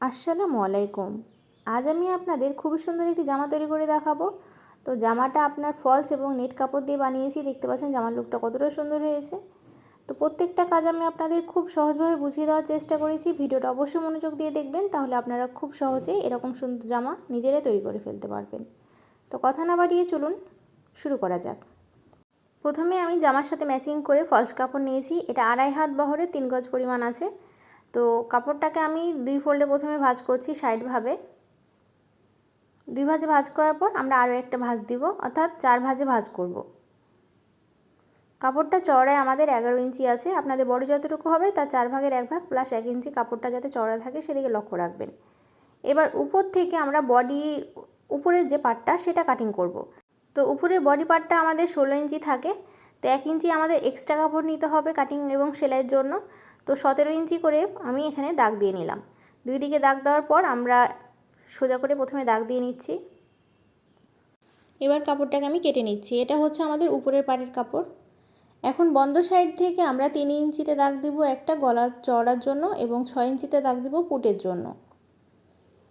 আসসালামু আলাইকুম। আজ আমি আপনাদের খুবই সুন্দর একটি জামা তৈরি করে দেখাবো। তো জামাটা আপনার ফলস এবং নেট কাপড় দিয়ে বানিয়েছি। দেখতে পাচ্ছেন জামার লুকটা কতটা সুন্দর হয়েছে। তো প্রত্যেকটা কাজ আমি আপনাদের খুব সহজভাবে বুঝিয়ে দেওয়ার চেষ্টা করেছি। ভিডিওটা অবশ্যই মনোযোগ দিয়ে দেখবেন, তাহলে আপনারা খুব সহজেই এরকম সুন্দর জামা নিজেরাই তৈরি করে ফেলতে পারবেন। তো কথা না বাড়িয়ে চলুন শুরু করা যাক। প্রথমে আমি জামার সাথে ম্যাচিং করে ফলস কাপড় নিয়েছি। এটা আড়াই হাত বহরে তিন গজ পরিমাণ আছে। তো কাপড়টাকে আমি দুই ফোল্ডে প্রথমে ভাঁজ করছি সাইডভাবে দুই ভাজে ভাঁজ করার পর আমরা আরও একটা ভাঁজ দিব, অর্থাৎ চার ভাজে ভাঁজ করব। কাপড়টা চড়ায় আমাদের এগারো ইঞ্চি আছে, আপনাদের বড় যতটুকু হবে তার চার ভাগের এক ভাগ প্লাস এক ইঞ্চি কাপড়টা যাতে চড়া থাকে সেদিকে লক্ষ্য রাখবেন। এবার উপর থেকে আমরা বডি উপরের যে পার্টটা সেটা কাটিং করব। তো উপরের বডি পার্টটা আমাদের ষোলো ইঞ্চি থাকে, তো এক ইঞ্চি আমাদের এক্সট্রা কাপড় নিতে হবে কাটিং এবং সেলাইয়ের জন্য। তো সতেরো ইঞ্চি করে আমি এখানে দাগ দিয়ে নিলাম। দুই দিকে দাগ দেওয়ার পর আমরা সোজা করে প্রথমে দাগ দিয়ে নিচ্ছি। এবার কাপড়টাকে আমি কেটে নিচ্ছি। এটা হচ্ছে আমাদের উপরের পাড়ের কাপড়। এখন বন্ধ সাইড থেকে আমরা তিন ইঞ্চিতে দাগ দিব একটা গলার চড়ার জন্য এবং ছয় ইঞ্চিতে দাগ দিব পুটের জন্য।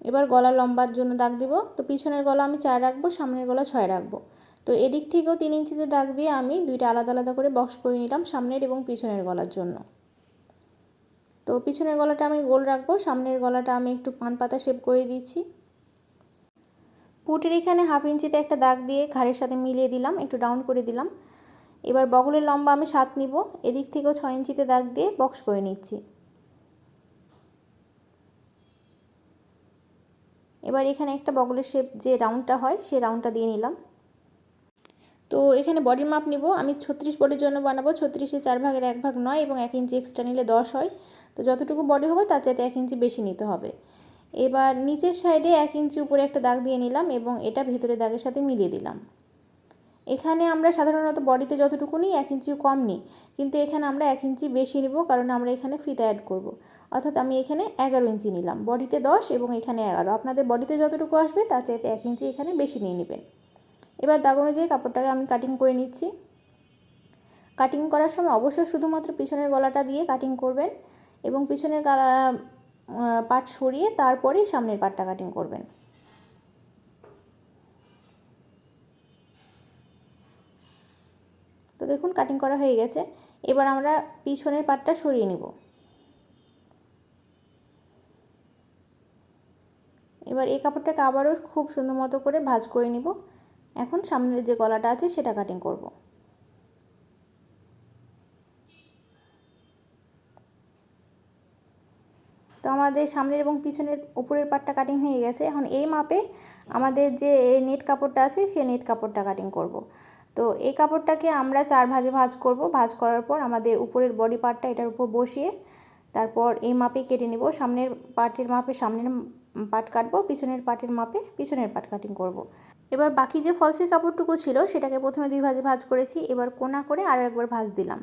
এবার গলা লম্বার জন্য দাগ দিব। তো পিছনের গলা আমি চার রাখব, সামনের গলা ছয় রাখব। তো এদিক থেকেও তিন ইঞ্চিতে দাগ দিয়ে আমি দুইটা আলাদা আলাদা করে বক্স করে নিলাম সামনের এবং পিছনের গলার জন্য। তো পিছনের গলাটা আমি গোল রাখব, সামনের গলাটা আমি একটু পান পাতা শেপ করে দিয়েছি পুটের এখানে হাফ ইঞ্চিতে একটা দাগ দিয়ে ঘাড়ের সাথে মিলিয়ে দিলাম, একটু ডাউন করে দিলাম। এবার বগলের লম্বা আমি সাত নিব, এদিক থেকেও ছয় ইঞ্চিতে দাগ দিয়ে বক্স করে নিচ্ছি। এবার এখানে একটা বগলের শেপ যে রাউন্ডটা হয়, সে রাউন্ডটা দিয়ে নিলাম। তো এখানে বডির মাপ নিব। আমি ছত্রিশ বডির জন্য বানাবো। ছত্রিশে চার ভাগের এক ভাগ নয় এবং এক ইঞ্চি এক্সট্রা নিলে দশ হয়। তো যতটুকু বডি হবে তার চাইতে এক ইঞ্চি বেশি নিতে হবে। এবার নিচের সাইডে এক ইঞ্চি উপরে একটা দাগ দিয়ে নিলাম এবং এটা ভেতরে দাগের সাথে মিলিয়ে দিলাম। এখানে আমরা সাধারণত বডিতে যতটুকু নিই এক ইঞ্চি কম নিই। কিন্তু এখানে আমরা এক ইঞ্চি বেশি নিব কারণ আমরা এখানে ফিতা অ্যাড করব। অর্থাৎ আমি এখানে এগারো ইঞ্চি নিলাম। বডিতে দশ এবং এখানে এগারো। আপনাদের বডিতে যতটুকু আসবে তার চাইতে এক ইঞ্চি এখানে বেশি নিয়ে নেবেন। এবার দাগ অনুযায়ী কাপড়টাকে আমি কাটিং করে নিচ্ছি। কাটিং করার সময় অবশ্যই শুধুমাত্র পিছনের গলাটা দিয়ে কাটিং করবেন এবং পিছনের গালা পাট সরিয়ে তারপরেই সামনের পাটটা কাটিং করবেন। তো দেখুন কাটিং করা হয়ে গেছে। এবার আমরা পিছনের পাটটা সরিয়ে নেব। এবার এই কাপড়টাকে আবারও খুব সুন্দর মতো করে ভাজ করে নিব। এখন সামনের যে গলাটা আছে সেটা কাটিং করব তো আমাদের সামনের এবং পিছনের উপরের পাটটা কাটিং হয়ে গেছে এখন এই মাপে আমাদের যে নেট কাপড়টা আছে, সে নেট কাপড়টা কাটিং করব। তো এই কাপড়টাকে আমরা চার ভাজে ভাজ করব ভাজ করার পর আমাদের উপরের বডি পার্টটা এটার উপর বসিয়ে তারপর এই মাপে কেটে নেব সামনের পার্টের মাপে সামনের পাট কাটবো, পিছনের পাটের মাপে পিছনের পাট কাটিং করব। এবার বাকি যে ফলসের কাপড়টুকু ছিল, সেটাকে প্রথমে দুই ভাজে ভাজ করেছি, এবার কোনা করে আরও একবার ভাজ দিলাম।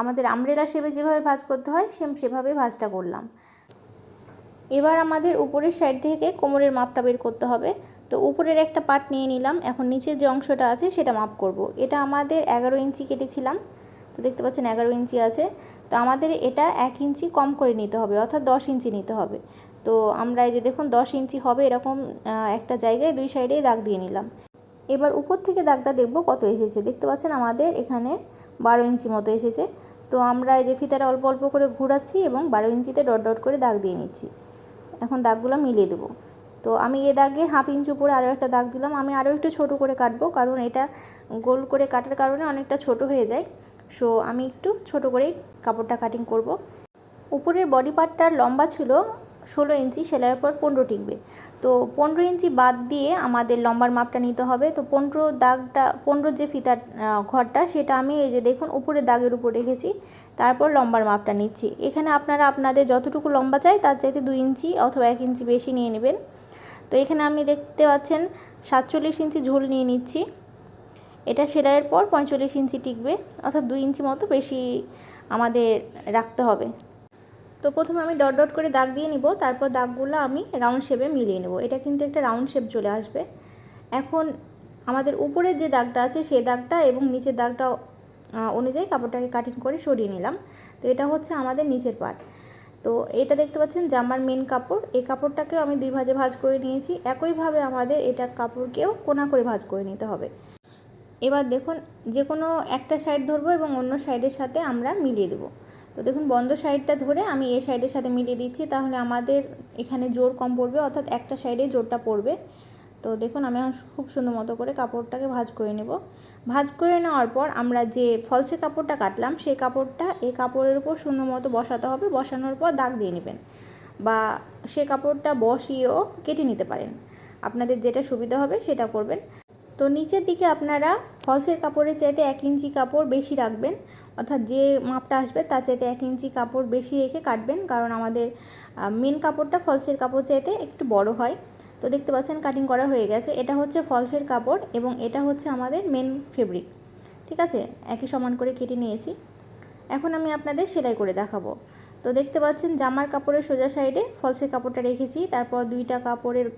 আমাদের আমরেলা শেপে যেভাবে ভাজ করতে হয়, সেম সেভাবে ভাজটা করলাম। এবার আমাদের উপরের সাইড থেকে কোমরের মাপটা বের করতে হবে। তো উপরের একটা পাট নিয়ে নিলাম, এখন নিচের যে অংশটা আছে, সেটা মাপ করব। এটা আমাদের এগারো ইঞ্চি কেটেছিলাম, তো দেখতে পাচ্ছেন এগারো ইঞ্চি আছে। তো আমাদের এটা এক ইঞ্চি কম করে নিতে হবে, অর্থাৎ দশ ইঞ্চি নিতে হবে। তো আমরা এই যে দেখুন দশ ইঞ্চি হবে এরকম একটা জায়গায় দুই সাইডেই দাগ দিয়ে নিলাম। এবার উপর থেকে দাগটা দেখব কত এসেছে। দেখতে পাচ্ছেন আমাদের এখানে বারো ইঞ্চি মতো এসেছে। তো আমরা এই যে ফিতাটা অল্প অল্প করে ঘুরাচ্ছি এবং বারো ইঞ্চিতে ডট ডট করে দাগ দিয়ে নিচ্ছি। এখন দাগগুলো মিলিয়ে দেবো। তো আমি এ দাগের হাফ ইঞ্চ উপরে আরও একটা দাগ দিলাম। আমি আরও একটু ছোট করে কাটবো কারণ এটা গোল করে কাটার কারণে অনেকটা ছোট হয়ে যায়। সো আমি একটু ছোট করেই কাপড়টা কাটিং করব। উপরের বডি পার্টটার লম্বা ছিল ষোলো ইঞ্চি সেলাইয়ের পর পনেরো টিকবে। তো পনেরো ইঞ্চি বাদ দিয়ে আমাদের লম্বার মাপটা নিতে হবে। তো পনেরো দাগটা, পনেরো যে ফিতার ঘরটা সেটা আমি এই যে দেখুন উপরে দাগের উপর রেখেছি। তারপর লম্বার মাপটা নিচ্ছি। এখানে আপনারা আপনাদের যতটুকু লম্বা চাই তার চাইতে দুই ইঞ্চি অথবা এক ইঞ্চি বেশি নিয়ে নেবেন। তো এখানে আমি দেখতে পাচ্ছেন সাতচল্লিশ ইঞ্চি ঝোল নিয়ে নিচ্ছি। এটা সেলাইয়ের পর পঁয়তাল্লিশ ইঞ্চি টিকবে। অর্থাৎ দুই ইঞ্চি মতো বেশি আমাদের রাখতে হবে। তো প্রথমে আমি ডট ডট করে দাগ দিয়ে নিব, তারপর দাগগুলো আমি রাউন্ড শেপে মিলিয়ে নেব। এটা কিন্তু একটা রাউন্ড শেপ চলে আসবে। এখন আমাদের উপরের যে দাগটা আছে, সেই দাগটা এবং নিচের দাগটা অনুযায়ী কাপড়টাকে কাটিং করে সরিয়ে নিলাম। তো এটা হচ্ছে আমাদের নিচের পার্ট তো এটা দেখতে পাচ্ছেন, জামার মেন কাপড়। এই কাপড়টাকেও আমি দুই ভাজে ভাজ করে নিয়েছি। একইভাবে আমাদের এটা কাপড়কেও কোনা করে ভাজ করে নিতে হবে। এবার দেখুন যে কোনো একটা সাইড ধরবো এবং অন্য সাইডের সাথে আমরা মিলিয়ে দেবো। তো দেখুন, বন্ধ সাইডটা ধরে আমি এ সাইডের সাথে মিলিয়ে দিচ্ছি, তাহলে আমাদের এখানে জোর কম পড়বে, অর্থাৎ একটা সাইডে জোরটা পড়বে। তো দেখুন, আমি খুব সুন্দর মতো করে কাপড়টাকে ভাজ করে নেব। ভাজ করে নেওয়ার পর আমরা যে ফলসে কাপড়টা কাটলাম, সেই কাপড়টা এই কাপড়ের উপর সুন্দর মতো বসাতে হবে। বসানোর পর দাগ দিয়ে নেবেন বা সে কাপড়টা বসিয়েও কেটে নিতে পারেন। আপনাদের যেটা সুবিধা হবে সেটা করবেন। তো নিচের দিকে আপনারা ফলসের কাপড়ের চাইতে এক ইঞ্চি কাপড় বেশি রাখবেন অর্থাৎ যে মাপটা আসবে তার চাইতে এক ইঞ্চি কাপড় বেশি রেখে কাটবেন, কারণ আমাদের মেন কাপড়টা ফলসের কাপড় চাইতে একটু বড় হয়। তো দেখতে পাচ্ছেন কাটিং করা হয়ে গেছে। এটা হচ্ছে ফলসের কাপড় এবং এটা হচ্ছে আমাদের মেন ফেব্রিক ঠিক আছে? একই সমান করে কেটে নিয়েছি। এখন আমি আপনাদের সেলাই করে দেখাবো। তো দেখতে পাচ্ছেন জামার কাপড়ের সোজা সাইডে ফলসের কাপড়টা রেখেছি। তারপর দুইটা কাপড়ের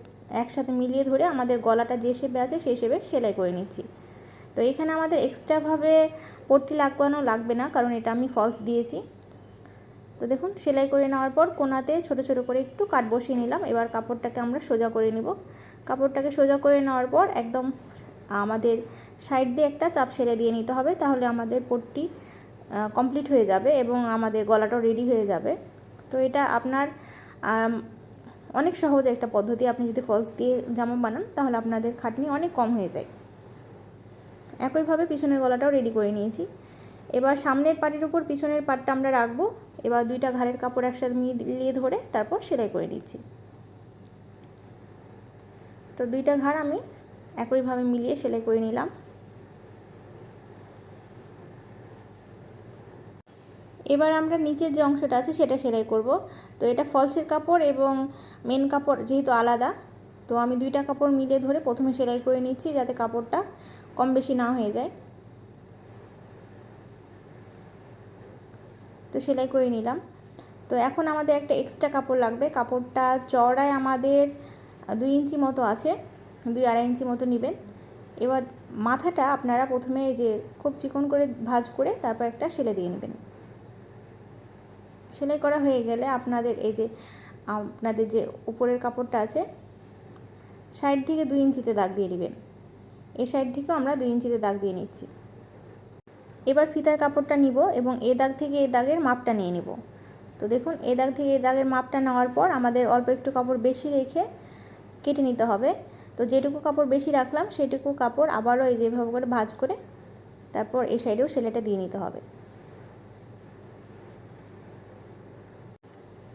একসাথে মিলিয়ে ধরে আমাদের গলাটা যে শেপে আছে সেই শেপে সেলাই করে নিচ্ছি। তো এখানে আমাদের এক্সট্রাভাবে পট্টি লাগবানো লাগবে না, কারণ এটা আমি ফলস দিয়েছি। তো দেখুন, সেলাই করে নেওয়ার পর কোনাতে ছোট ছোট করে একটু কাট বসিয়ে নিলাম। এবার কাপড়টাকে আমরা সোজা করে নিব। কাপড়টাকে সোজা করে নেওয়ার পর একদম আমাদের সাইড দিয়ে একটা চাপ সেরে দিয়ে নিতে হবে, তাহলে আমাদের পট্টি কমপ্লিট হয়ে যাবে এবং আমাদের গলাটাও রেডি হয়ে যাবে। তো এটা আপনার অনেক সহজ একটা পদ্ধতি। আপনি যদি ফলস দিয়ে জামা বানান, তাহলে আপনাদের খাটনি অনেক কম হয়ে যায়। একইভাবে পিছনের গলাটাও রেডি করে নিয়েছি। এবার সামনের পাটির উপর পিছনের পাটটা আমরা রাখব। এবার দুইটা ঘাড়ের কাপড় একসাথে মিলিয়ে ধরে তারপর সেলাই করে নিচ্ছি। তো দুইটা ঘাড় আমি একইভাবে মিলিয়ে সেলাই করে নিলাম। এবার আমরা নিচের যে অংশটা আছে সেটা সেলাই করব। তো এটা ফলসের কাপড় এবং মেন কাপড় যেহেতু আলাদা, তো আমি দুইটা কাপড় মিলিয়ে ধরে প্রথমে সেলাই করে নিচ্ছি যাতে কাপড়টা কম বেশি না হয়ে যায়। তো সেলাই করে নিলাম। তো এখন আমাদের একটা এক্সট্রা কাপড় লাগবে। কাপড়টা চড়ায় আমাদের দুই ইঞ্চি মতো আছে। দুই আড়াই ইঞ্চি মতো নেবেন। এবার মাথাটা আপনারা প্রথমে যে খুব চিকন করে ভাজ করে তারপর একটা সেলাই দিয়ে নেবেন। সেলাই করা হয়ে গেলে আপনাদের এই যে, আপনাদের যে উপরের কাপড়টা আছে সাইড থেকে দুই ইঞ্চিতে দাগ দিয়ে নেবেন। এই সাইড থেকেও আমরা দুই ইঞ্চিতে দাগ দিয়ে নিচ্ছি। এবার ফিতার কাপড়টা নিব এবং এ দাগ থেকে এ দাগের মাপটা নিয়ে নিব। তো দেখুন, এ দাগ থেকে এ দাগের মাপটা নেওয়ার পর আমাদের অল্প একটু কাপড় বেশি রেখে কেটে নিতে হবে। তো যেটুকু কাপড় বেশি রাখলাম, সেটুকু কাপড় আবারও এই যেভাবে করে ভাজ করে তারপর এ সাইডেও সেলাইটা দিয়ে নিতে হবে।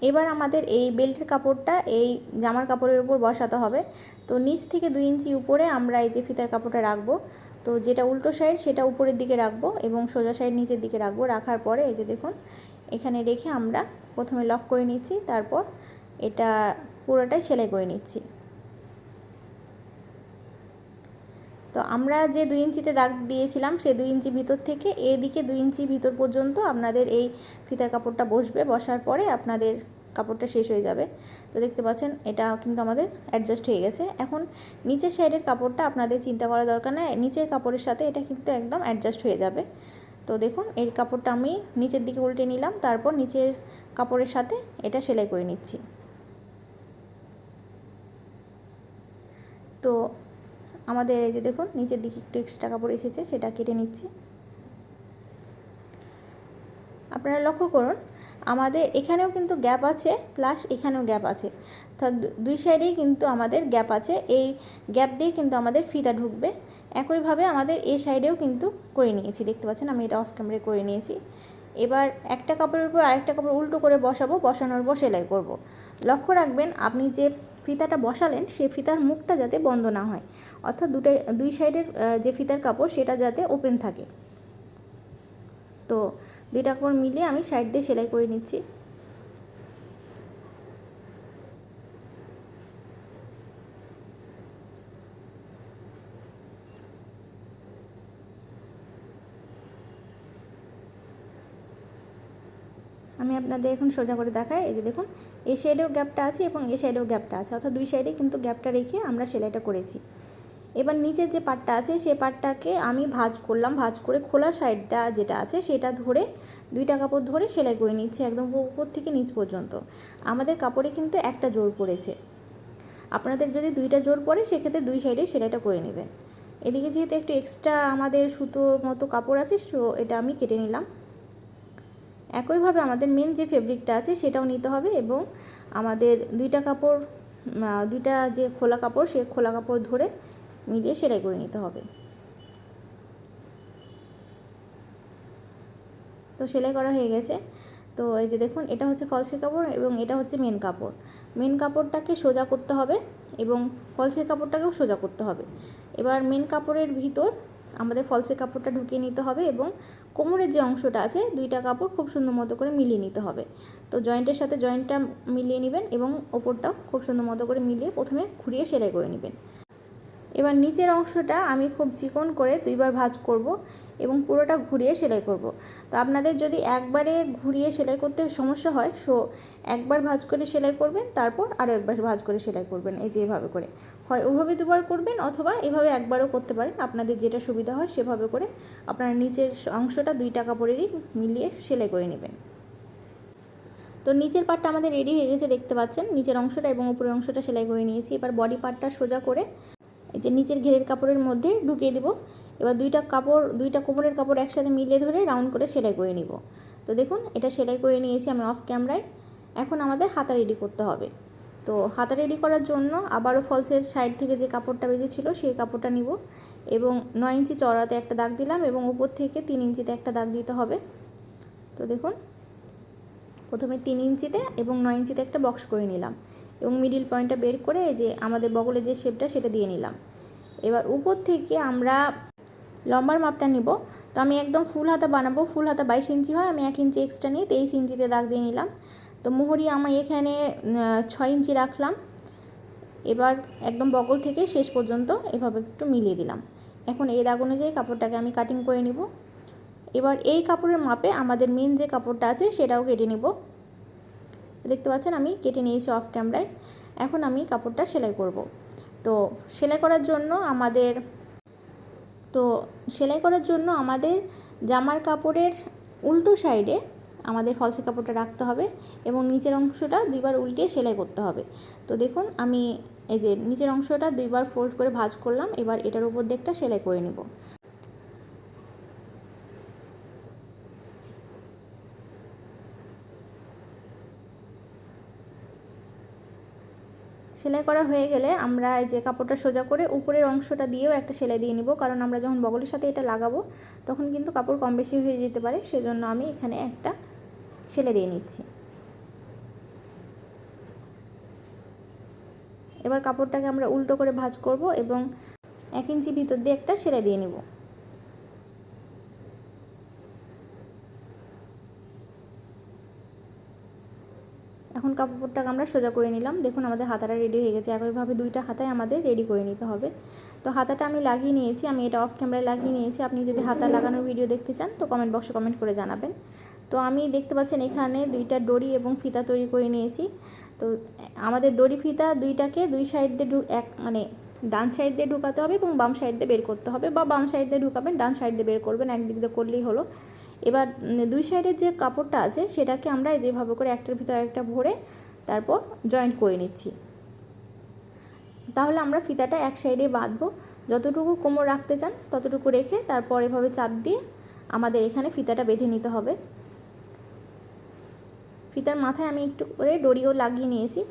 এবার আমাদের এই বেল্টের কাপড়টা, এই জামার কাপড়ের উপর বসাতে হবে। তো নিচ থেকে দুই ইঞ্চি উপরে আমরা এই যে ফিতার কাপড়টা রাখব, তো যেটা উল্টো সাইড সেটা উপরের দিকে রাখব এবং সোজা সাইড নিচের দিকে রাখব। রাখার পরে এই যে দেখুন, এখানে রেখে আমরা প্রথমে লক করে নিচ্ছি, তারপর এটা পুরোটাই সেলাই করে নিচ্ছি। তো আমরা যে দুই ইঞ্চিতে দাগ দিয়েছিলাম সেই দুই ইঞ্চি ভিতর থেকে এদিকে দুই ইঞ্চি ভিতর পর্যন্ত আপনাদের এই ফিতার কাপড়টা বসবে। বসার পরে আপনাদের কাপড়টা শেষ হয়ে যাবে। তো দেখতে পাচ্ছেন, এটা কিন্তু আমাদের অ্যাডজাস্ট হয়ে গেছে। এখন নিচের সাইডের কাপড়টা আপনাদের চিন্তা করা দরকার নেই। নিচের কাপড়ের সাথে এটা কিন্তু একদম অ্যাডজাস্ট হয়ে যাবে। তো দেখুন এই কাপড়টা আমি নিচের দিকে উল্টে নিলাম, তারপর নিচের কাপড়ের সাথে এটা সেলাই করে নিচ্ছি। তো আমাদের এই যে দেখুন, নিচের দিকে একটু এক্সট্রা কাপড় এসেছে, সেটা কেটে নিচ্ছি। আপনারা লক্ষ্য করুন, আমাদের এখানেও কিন্তু গ্যাপ আছে প্লাস এখানেও গ্যাপ আছে। তো দুই সাইডেই কিন্তু আমাদের গ্যাপ আছে, এই গ্যাপ দিয়ে কিন্তু আমাদের ফিতা ঢুকবে। একইভাবে আমাদের এই সাইডেও কিন্তু করে নিয়েছি, দেখতে পাচ্ছেন আমি এটা অফ ক্যামেরে করে নিয়েছি। এবার একটা কাপড়ের উপর আরেকটা কাপড় উল্টো করে বসাবো, বসানোর পর সেলাই করব। লক্ষ্য রাখবেন, আপনি যে ফিতাটা বসালেন সেই ফিতার মুখটা যাতে বন্ধ না হয়। অর্থাৎ দুটাই দুই সাইডের যে ফিতার কাপড়, সেটা যাতে ওপেন থাকে। তো দুইটা কাপড় মিলিয়ে আমি সাইড দিয়ে সেলাই করে নিচ্ছি। আমি আপনাদের এখন সোজা করে দেখাই, এই যে দেখুন, এই সাইডেও গ্যাপটা আছে এবং এই সাইডেও গ্যাপটা আছে। অর্থাৎ দুই সাইডে কিন্তু গ্যাপটা রেখে আমরা সেলাইটা করেছি। এবার নিচের যে পাটটা আছে, সে পাটটাকে আমি ভাজ করলাম। ভাজ করে খোলা সাইডটা যেটা আছে, সেটা ধরে দুইটা কাপড় ধরে সেলাই করে নিচ্ছে একদম উপর থেকে নিচ পর্যন্ত। আমাদের কাপড়ে কিন্তু একটা জোর পড়েছে। আপনাদের যদি দুইটা জোর পড়ে, সেক্ষেত্রে দুই সাইডে সেলাইটা করে নেবেন। এদিকে যেহেতু একটু এক্সট্রা আমাদের সুতোর মতো কাপড় আছে, সো এটা আমি কেটে নিলাম। একইভাবে আমাদের মেন যে ফেব্রিকটা আছে, সেটাও নিতে হবে এবং আমাদের দুইটা কাপড় দুইটা যে খোলা কাপড়, সে খোলা কাপড় ধরে মিলিয়ে সেলাই করে নিতে হবে। তো সেলাই করা হয়ে গেছে। তো এই যে দেখুন, এটা হচ্ছে ফলসের কাপড় এবং এটা হচ্ছে মেন কাপড়। মেন কাপড়টাকে সোজা করতে হবে এবং ফলসের কাপড়টাকেও সোজা করতে হবে। এবার মেন কাপড়ের ভিতর আমাদের ফলসের কাপড়টা ঢুকিয়ে নিতে হবে এবং কোমরের যে অংশটা আছে, দুইটা কাপড় খুব সুন্দর মতো করে মিলিয়ে নিতে হবে। তো জয়েন্টের সাথে জয়েন্টটা মিলিয়ে নেবেন এবং ওপরটাও খুব সুন্দর মতো করে মিলিয়ে প্রথমে ঘুরিয়ে সেলাই করে নেবেন। এবার নিচের অংশটা আমি খুব চিকন করে দুইবার ভাঁজ করব এবং পুরোটা ঘুরিয়ে সেলাই করব। তো আপনাদের যদি একবারে ঘুরিয়ে সেলাই করতে সমস্যা হয় সো একবার ভাজ করে সেলাই করবেন, তারপর আরও একবার ভাজ করে সেলাই করবেন, এই যে এভাবে করে। হয় ওভাবে দুবার করবেন অথবা এভাবে একবারও করতে পারেন। আপনাদের যেটা সুবিধা হয় সেভাবে করে আপনারা নিচের অংশটা দুই টাকা পরেরই মিলিয়ে সেলাই করে নেবেন। তো নিচের পার্টটা আমাদের রেডি হয়ে গেছে, দেখতে পাচ্ছেন? নিচের অংশটা এবং উপরের অংশটা সেলাই করে নিয়েছি। এবার বডি পার্টটা সোজা করে এই যে নিচের ঘেরের কাপড়ের মধ্যে ঢুকিয়ে দেবো। এবার দুইটা কাপড়, দুইটা কোমরের কাপড় একসাথে মিলিয়ে ধরে রাউন্ড করে সেলাই করে নিব। তো দেখুন, এটা সেলাই করে নিয়েছি আমি অফ ক্যামেরায়। এখন আমাদের হাতা রেডি করতে হবে। তো হাতা রেডি করার জন্য আবারও ফলসের সাইড থেকে যে কাপড়টা বেজেছিল সেই কাপড়টা নিব এবং নয় ইঞ্চি চড়াতে একটা দাগ দিলাম এবং উপর থেকে তিন ইঞ্চিতে একটা দাগ দিতে হবে। তো দেখুন, প্রথমে তিন ইঞ্চিতে এবং নয় ইঞ্চিতে একটা বক্স করে নিলাম। এবং মিডিল পয়েন্টটা বের করে যে আমাদের বগলের যে শেপটা সেটা দিয়ে নিলাম। এবার উপর থেকে আমরা লম্বার মাপটা নিব। তো আমি একদম ফুল হাতা বানাবো। ফুল হাতা বাইশ ইঞ্চি হয়। আমি এক ইঞ্চি এক্সট্রা নিয়ে তেইশ ইঞ্চিতে দাগ দিয়ে নিলাম। তো মোহরি, আমি এখানে ছয় ইঞ্চি রাখলাম। এবার একদম বগল থেকে শেষ পর্যন্ত এভাবে একটু মিলিয়ে দিলাম। এখন এই দাগ অনুযায়ী কাপড়টাকে আমি কাটিং করে নিব। এবার এই কাপড়ের মাপে আমাদের মেন যে কাপড়টা আছে সেটাও কেটে নিব। দেখতে পাচ্ছেন, আমি কেটে নিয়েছি অফ ক্যামেরায় এখন আমি কাপড়টা সেলাই করব। তো সেলাই করার জন্য আমাদের, তো সেলাই করার জন্য আমাদের জামার কাপড়ের উল্টো সাইডে আমাদের ফলসি কাপড়টা রাখতে হবে এবং নিচের অংশটা দুইবার উল্টিয়ে সেলাই করতে হবে। তো দেখুন, আমি এই যে নিচের অংশটা দুইবার ফোল্ড করে ভাজ করলাম, এবার এটার উপর দিকটা সেলাই করে নেব। সেলাই করা হয়ে গেলে আমরা যে কাপড়টা সোজা করে উপরের অংশটা দিয়েও একটা সেলাই দিয়ে নিব। কারণ আমরা যখন বগলের সাথে এটা লাগাবো, তখন কিন্তু কাপড় কম বেশি হয়ে যেতে পারে। সেজন্য আমি এখানে একটা সেলাই দিয়ে নিচ্ছি। এবার কাপড়টাকে আমরা উল্টো করে ভাঁজ করব এবং এক ইঞ্চি ভিতর দিয়ে একটা সেলাই দিয়ে নেব। কাপড়টাকে আমরা সোজা করে নিলাম। দেখুন, আমাদের হাতাটা রেডি হয়ে গেছে। একইভাবে দুইটা হাতায় আমাদের রেডি করে নিতে হবে। তো হাতাটা আমি লাগিয়ে নিয়েছি। আমি এটা অফ ক্যামেরায় লাগিয়ে নিয়েছি। আপনি যদি হাতা লাগানোর ভিডিও দেখতে চান, তো কমেন্ট বক্সে কমেন্ট করে জানাবেন। তো আমি দেখতে পাচ্ছেন, এখানে দুইটা ডরি এবং ফিতা তৈরি করে নিয়েছি। তো আমাদের ডরি ফিতা দুইটাকে দুই সাইড দিয়ে ঢু, এক মানে ডান সাইড দিয়ে ঢুকাতে হবে এবং বাম সাইড দিয়ে বের করতে হবে বা বাম সাইড দিয়ে ঢুকাবেন, ডান সাইড দিয়ে বের করবেন। একদিক দিয়ে করলেই হলো। এবার দুই সাইডের যে কাপড়টা আছে, সেটাকে আমরা যেভাবে করে একটার ভিতরে একটা ভরে তারপর জয়েন্ট করে নিচ্ছি। তাহলে আমরা ফিতাটা এক সাইডে বাঁধবো। যতটুকু কোমর রাখতে চান, ততটুকু রেখে তারপর এভাবে চাপ দিয়ে আমাদের এখানে ফিতাটা বেঁধে নিতে হবে। ফিতার মাথায় আমি একটু করে ডরিও লাগিয়ে নিয়েছি।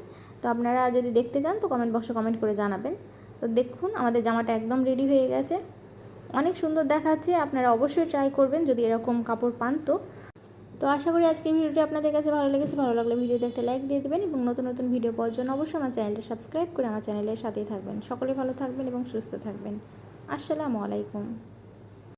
তো আপনারা যদি দেখতে চান, তো কমেন্ট বক্সে কমেন্ট করে জানাবেন। তো দেখুন, আমাদের জামাটা একদম রেডি হয়ে গেছে। অনেক সুন্দর দেখাচ্ছে, আপনারা অবশ্যই ট্রাই করবেন যদি এরকম কাপড় পান তো। তো আশা করি আজকের ভিডিওটি আপনাদের কাছে ভালো লেগেছে, ভালো লাগলে ভিডিওতে একটা লাইক দিয়ে দেবেন এবং নতুন নতুন ভিডিও পাওয়ার জন্য অবশ্যই আমার চ্যানেলটা সাবস্ক্রাইব করে আমার চ্যানেলের সাথেই থাকবেন। সকলে ভালো থাকবেন এবং সুস্থ থাকবেন। আসসালামু আলাইকুম।